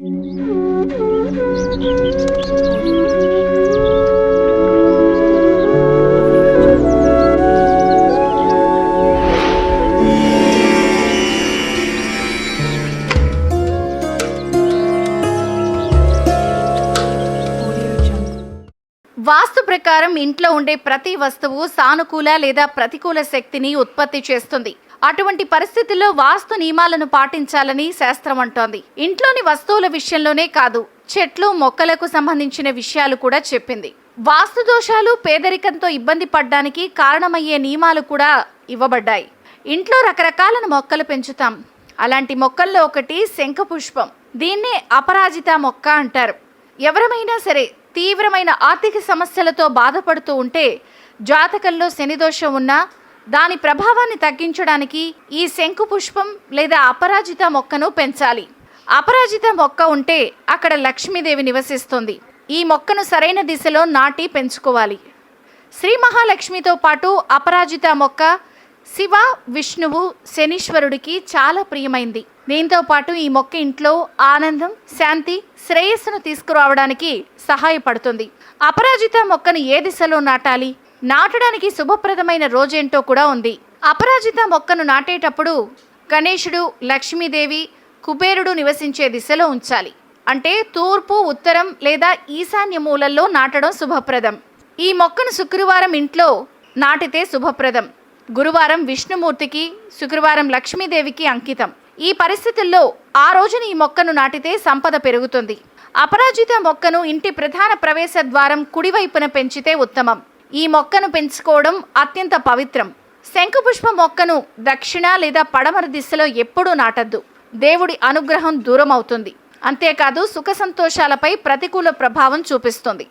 వాస్తు ప్రకారం ఇంట్లో ఉండే ప్రతి వస్తువు సానుకూల లేదా ప్రతికూల శక్తిని ఉత్పత్తి చేస్తుంది. అటువంటి పరిస్థితుల్లో వాస్తు నియమాలను పాటించాలని శాస్త్రం అంటోంది. ఇంట్లోని వస్తువుల విషయంలోనే కాదు చెట్లు మొక్కలకు సంబంధించిన విషయాలు కూడా చెప్పింది. వాస్తు దోషాలు పేదరికంతో ఇబ్బంది పడ్డానికి కారణమయ్యే నియమాలు కూడా ఇవ్వబడ్డాయి. ఇంట్లో రకరకాల మొక్కలు పెంచుతాం. అలాంటి మొక్కల్లో ఒకటి శంఖపుష్పం. దీన్నే అపరాజిత మొక్క అంటారు. ఎవరమైనా సరే తీవ్రమైన ఆర్థిక సమస్యలతో బాధపడుతూ ఉంటే జాతకంలో శనిదోషం ఉన్నా దాని ప్రభావాన్ని తగ్గించడానికి ఈ శంకు పుష్పం లేదా అపరాజిత మొక్కను పెంచాలి. అపరాజిత మొక్క ఉంటే అక్కడ లక్ష్మీదేవి నివసిస్తుంది. ఈ మొక్కను సరైన దిశలో నాటి పెంచుకోవాలి. శ్రీ మహాలక్ష్మితో పాటు అపరాజిత మొక్క శివ విష్ణువు శనీశ్వరుడికి చాలా ప్రియమైంది. దీంతో పాటు ఈ మొక్క ఇంట్లో ఆనందం శాంతి శ్రేయస్సును తీసుకురావడానికి సహాయపడుతుంది. అపరాజిత మొక్కను ఏ దిశలో నాటాలి? నాటడానికి శుభప్రదమైన రోజేంటో కూడా ఉంది. అపరాజిత మొక్కను నాటేటప్పుడు గణేశుడు లక్ష్మీదేవి కుబేరుడు నివసించే దిశలో ఉంచాలి. అంటే తూర్పు ఉత్తరం లేదా ఈశాన్య మూలల్లో నాటడం శుభప్రదం. ఈ మొక్కను శుక్రవారం ఇంట్లో నాటితే శుభప్రదం. గురువారం విష్ణుమూర్తికి శుక్రవారం లక్ష్మీదేవికి అంకితం. ఈ పరిస్థితుల్లో ఆ రోజున ఈ మొక్కను నాటితే సంపద పెరుగుతుంది. అపరాజిత మొక్కను ఇంటి ప్రధాన ప్రవేశ ద్వారం కుడివైపున పెంచితే ఉత్తమం. ఈ మొక్కను పెంచుకోవడం అత్యంత పవిత్రం. శంఖపుష్ప మొక్కను దక్షిణ లేదా పడమర దిశలో ఎప్పుడూ నాటద్దు. దేవుడి అనుగ్రహం దూరం అవుతుంది అంతేకాదు సుఖ సంతోషాలపై ప్రతికూల ప్రభావం చూపిస్తుంది.